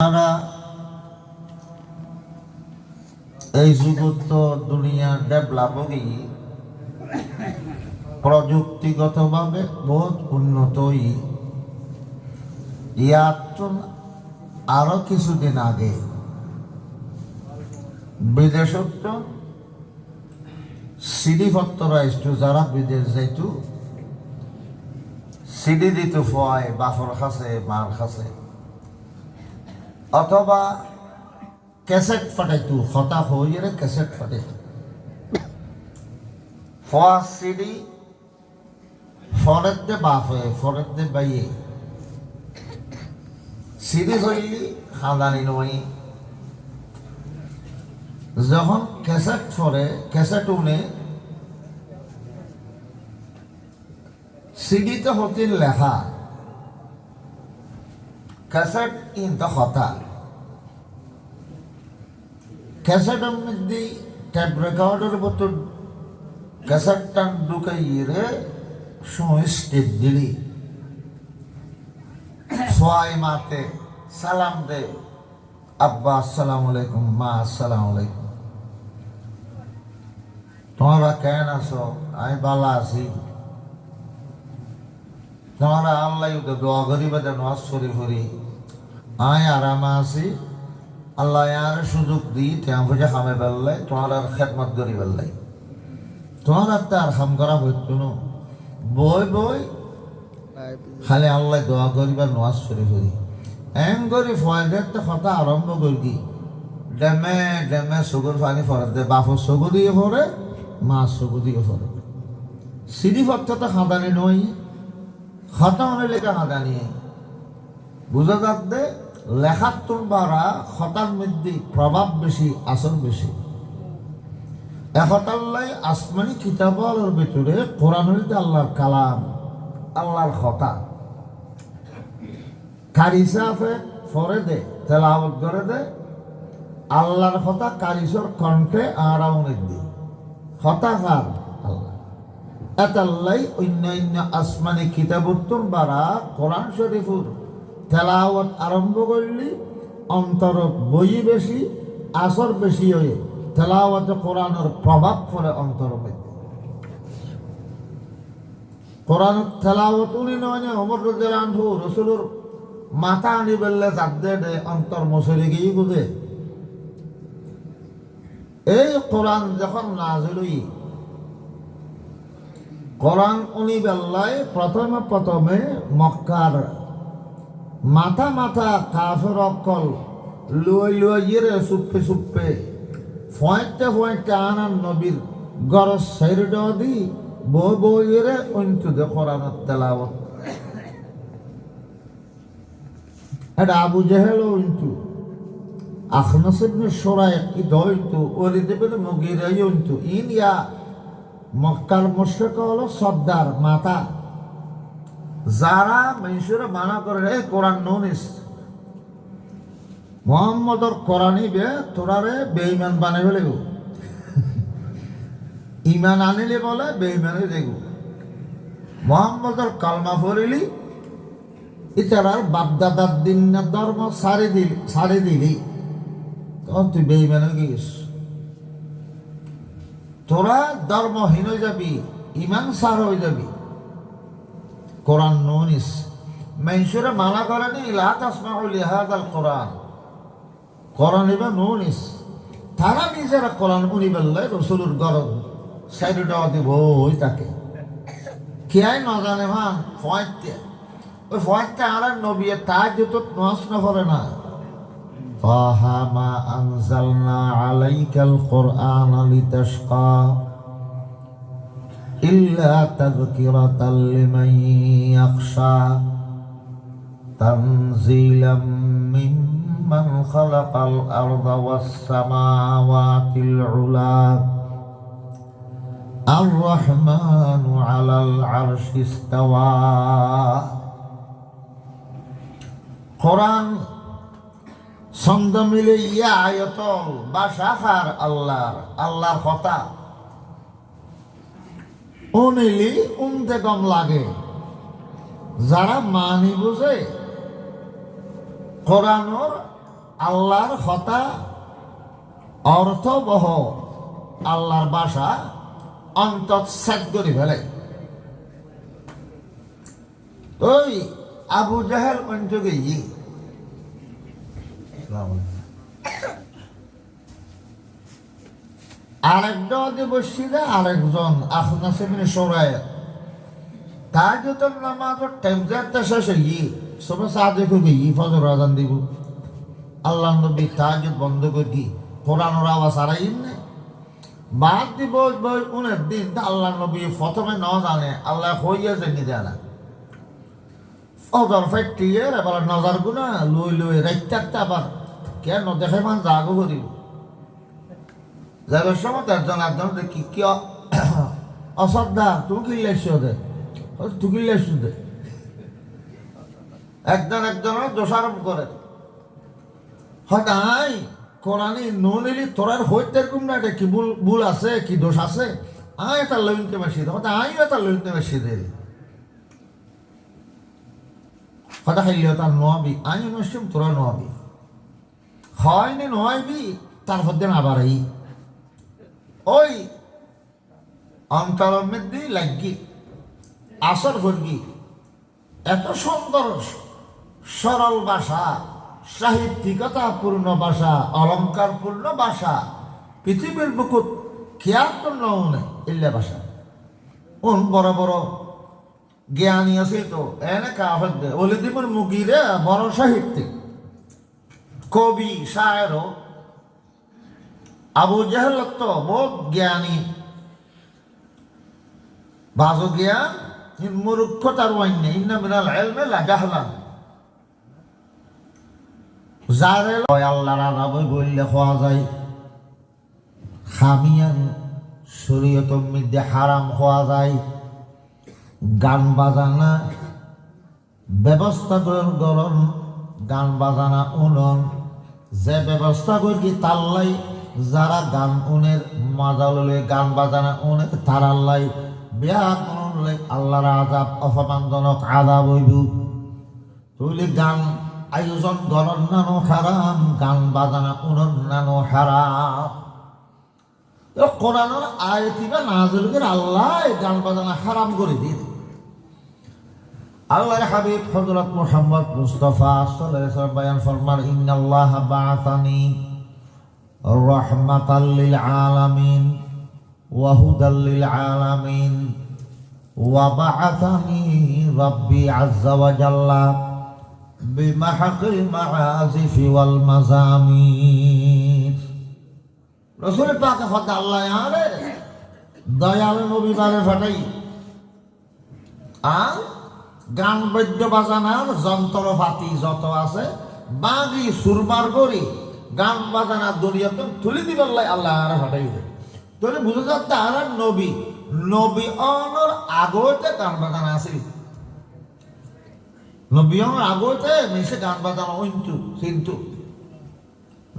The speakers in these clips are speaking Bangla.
তারা এই যুগত দুনিয়া ডেভেলপ হই প্রযুক্তিগতভাবে বহুত উন্নত হই ইয়াত আরও কিছুদিন আগে বিদেশত সিডি পত্র আসতো যারা বিদেশ যাইতো, সিডি দিত ফয় বাফর খাসে মার খাসে অথবা ক্যাসেট ফাটাইতো, হতা হইরে ক্যাসেট ফাটাইতো। ফোয়া সিডি ফরের দে বাপ হয়ে ফরের দে বাইয়ে। সিডি হইলি খাদানি নই যখন ক্যাসেট ফরে ক্যাসেট উনে সিডিতে হতিন লেখা। ক্যাসেট ইন দ্য হতা ক্যাসেটের মধ্যে ট্যাপ রেকর্ডের মতন ক্যাসেটটা ঢুকাইয়ে সময় স্টেপ দিলি সোয়াই মাতে সালাম দে আব্বা আসসালামু আলাইকুম মা আসসালামু আলাইকুম তোমরা কেন আছো আমি ভালো আছি তোমরা আল্লাহ দোয়া করিবা যেন আশ্বরি করি আমি আরামে আছি আল্লাহ আর সুযোগ দিই তেওঁ বুঝে খামে পেলাই তোমার আর খেদমত করি পেলাই তোমার আর তার খাম করা হইতো না। বই বই, খালি আল্লাহ দোয়া করিবা নোয়াজ করি করি এম করি ফয়েদের তো কথা আরম্ভ করি। ডেমে ডেমে চকুর পানি ফরে দে বাপর চকু দিয়ে ফরে মা চকু দিয়ে ফরে সিঁড়ি পথটা তো খাঁদানি নয় খাতা মানে লেখা খাঁদানি বুঝা যাচ্ছে লেখার বারা খতার মধ্যে প্রভাব বেশি আসর বেশি। একতাল্লাই আসমানি কিতাবের ভিতরে কোরআনের আল্লাহর কালাম, আল্লাহর খতা। কারিসাফে ফরে দে, তেলাওয়াত করে দে, আল্লাহর কথা কারিসর কণ্ঠে আরাউনের দি হতা কার? আল্লাহ। এতাল্লাই অন্য অন্য আসমানি কিতাবুত্তর বারা কোরআন শরীফুর তেলাওয়াত আরম্ভ করলি, অন্তর বই বেশি, আসর বেশি হয়ে তেলাওয়াতে কোরআনের প্রভাব পড়ে অন্তর মধ্যে কোরআন তেলাওয়াত উনি নয় অমর আনহু রসুলোর মাথা আনি বেললে চাঁদে দে অন্তর মশরি গিয়ে বুঝে? এই কোরআন যখন নাজলই কোরআন উনি বেল্লায় প্রথমে প্রথমে মক্কার মাথা মাথা কাফের অকল লুই লুই ইয়ে সুপ্পে সুপ্পে। ফয়েঁতে ফয়েঁতে আনার নবীর গরজ সাইড দি বই বই ইয়ে অন্তু দে কোরআনের তেলাওয়াত। এটা আবু জেহেল অন্তু, আখনাস ইবনে সুরাইক ই দইন্তু ওরিদ ইবনে মুগিরা অন্তু। ইন ইয়া মক্কার মুশরিক হলো সর্দার, মাতা যারা মানুষের মানা করে এই কোরআন ননিস। মোহাম্মদর কোরআনই বে তোরারে বেঈমান বানাই ফেলে ইমান আনিলে বলে বেঈমানে দেখো মোহাম্মদর কালমা ফরিলি ইতারার বাপদাদার দিন না ধর্ম সারি দিলি সারি দিলি। তখন তুই বেঈমানে গিয়েছ তোরা ধর্মহীন হয়ে যাবি ইমান সার হয়ে যাবি। কোরআন নুনিস। মেনসুরে মানা করেনি ইলাহাতাসমাউল ইহাদ আল কোরআন। কোরআন এবার নুনিস। তারা নিজেরা কোরআন উনিবেল্লাই রসুলুর গরম সাইডে দেওয়া দিব ওই তাকে। কেয়াই নজানে মা ফয়েতে ওই ফয়েতে আর নবিয়ে তার জুতো নস না করে না। ফাহামা আনজালনা আলাইকাল কোরআন আলিতাসকা إلا تذكرة لمن يخشى تنزيلا ممن خلق الأرض والسماوات العلا الرحمن على العرش استوى قرآن ছন্দ মিলে ইয়া আয়তল বা শাখার আল্লাহর আল্লাহর কথা উনিলি উনতে কম লাগে। যারা মানি বুঝে কোরআনর আল্লাহর হতা অর্থবহ আল্লাহর বাসা অন্তত সেট করে ফেলে। ওই আবু জাহেল পঞ্চকে ই আরেকজন বসছিল, আরেকজন আপনার সেদিন সরায় তাহাজুদের নামাজের টাইমটা শেষ হয়ে সবে সাহায্য করে ই ফজর আজান দিব। আল্লাহ নবী তাহাজুদ বন্ধ করে দি কোরআনোর আওয়াজ আড়াই না বাদ দিব বই উনের দিন আল্লাহ নবী প্রথমে ন জানে, আল্লাহ হইয়া জেনে দেয় না ফজর ফেটিয়ে এবার নজর গুনা লই লই রাইতে আবার কেন দেখে মান জাগো করিব? যাবার সময় একজন দেখি কি অশ্রদ্ধা তুমি কি দে তুই কি দে একজন একজনের দোষারোপ করে। হঠাৎ কোরআনে নুন এলি তোরার হইতে এরকম না, এটা কি ভুল ভুল আছে, কি দোষ আছে? আয় এটা লইনতে বেশি দে হঠাৎ আইও এটা লইনতে বেশি দে। হঠাৎ খাইলেও তার নোয়াবি আই নসিম তোরা নোয়াবি হয়নি নোয়াবি তারপর দিন আবার এই ওই অন্তরের মধ্যে লাগি আসর ভর্গি এত সুন্দর, সরল ভাষা, সাহিত্যিকতাপূর্ণ ভাষা, অলঙ্কারপূর্ণ ভাষা, পৃথিবীর বুকুত তো নয় ইল্লা ভাষা। উন বড় বড় জ্ঞানী আছে তো, এনে কাফের দিবর মুগিরে বড় সাহিত্যিক, কবি শায়ের আবু জাহেল তো বহুত জ্ঞানী। বাজু জ্ঞান মূর্খতার ওয়াইন ইন্না মিনাল ইলমে লাগাহলান যারে লয় আল্লাহর আরাবই বললে খাওয়া যায়। খামিয়ান শরীয়তর মধ্যে হারাম খাওয়া যায়। গান বাজানা ব্যবস্থা করেন গরম গান বাজানা উনন যে ব্যবস্থা করি তাল্লাই যারা গান উনের মাজা ললে গান বাজানা উনের তারাল্লাই বিয়া করলে আল্লাহর আজাব অপমানজনক আজাব হইব। তুলি গান আয়োজন গরন নানো হারাম, গান বাজানা উনন নানো হারাম। কোরআনের আয়তিবা নাজল করে আল্লাহ গান বাজানা হারাম করে দিয়ে আল্লাহর হাবিব হযরত মুহাম্মদ মুস্তাফা সাল্লাল্লাহু আলাইহি ওয়াসাল্লাম বয়ান ফরমান ইন্নাল্লাহ লিল আলামিন ওয়া বাআসানি রাব্বি আযজা ওয়া জাল্লা বিমাহকিল মাআজিফ ওয়াল মাজামির রাসূল পাক হদ আল্লাহ আরে দয়াল নবী বারে ফাটাই আ গান বৈদ্য বাজানার যন্ত্রপাতি যত আছে বাগি সুরমার করি গান বাজানা দুনিয়াতে তুলি দিবার আল্লাহ আর হটাই দে তোরে বুঝে যাচ্ছে আর নবী। নবী অনর আগতে গান বাজানা আছিল নবী অনর আগতে মিশে গান বাজানা ওইন্তু কিন্তু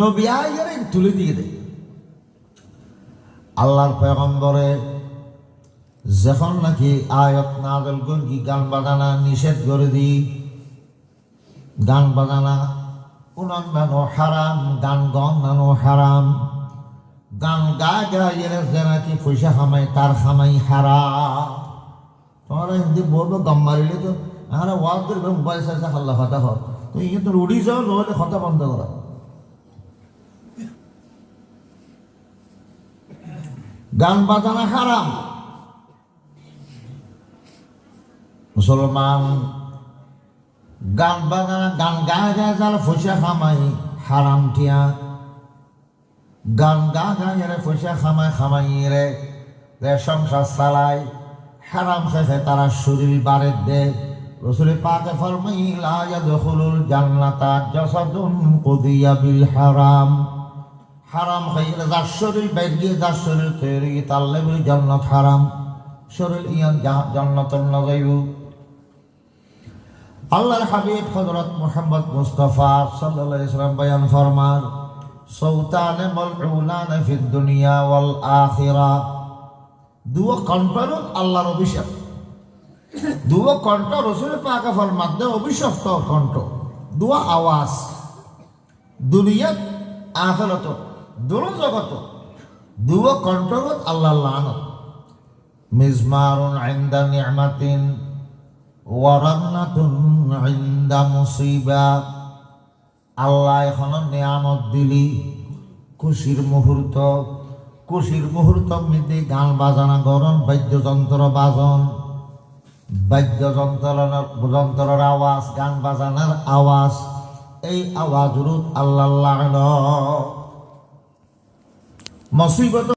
নবী আইয়ার তুলি দিয়ে দেয়। আল্লাহর পয়গম্বরে যখন নাকি আয়ত নাজল করি, গান বাজানা নিষেধ করে দি গান বাজানা উনন্দানো হারাম গান গন্দানো হারাম। গান গা গাইয়ের যে নাকি পয়সা খামাই তার খামাই হারাম। তোমার হিন্দি বলব, গম মারিলে তো আমরা ওয়াজ করবে, মোবাইল সাইজা খাল্লা কথা হয়। তো ইয়ে তো উড়ি যাও, নহলে কথা বন্ধ করা গান বাজানা হারাম মুসলমান গান বাজানা, গান গায়ে গায়ে যারা ফসা খামাই, হারাম টিয়া গান গা গায়ে রে ফসা খামাই খামাই রে। রে সংসার চালায় হারাম খেয়ে তারা শরীর বারে দে। রসুল পাকে ফরমাই, লা ইয়াদখুলুল জান্নাতা, জাসাদুন কুদিয়া বিল হারাম। হারাম খাইলে যার শরীর বাইর গিয়ে, যার শরীর তৈরি, তার লেবুল জান্নাত হারাম। শরীর ইয়ান জান্নাত না আল্লাহর হাবিব হযরত মুহাম্মদ মুস্তাফা সাল্লাল্লাহু আলাইহি সাল্লাম বয়ান ফরমান সৌতানে মালউনান ফিদ দুনিয়া ওয়াল আখিরা। দুও কণ্ঠর আল্লাহর অভিশাপ। দুও কণ্ঠ রসুল পাকা ফরমাদ অভিশপ্ত কণ্ঠ। দুয়া আওয়াজ। দুনিয়াত আখেরত দুনো জগত দুও কন্ট্রোলত আল্লাহ লানত। মিজমারুন আইন্দা নিয়ামাতিন ওয়ারান্নাতুন আইন্দা মুসিবা। আল্লাহ এখন নিয়ামত দিলি। খুশির মুহূর্ত। খুশির মুহূর্ত মিতে গান বাজানা গরম বাদ্যযন্ত্র বাজন। বাদ্যযন্ত্রের যন্ত্রের আওয়াজ, গান বাজানার আওয়াজ। এই আওয়াজ রূপ আল্লাহ মুসিবত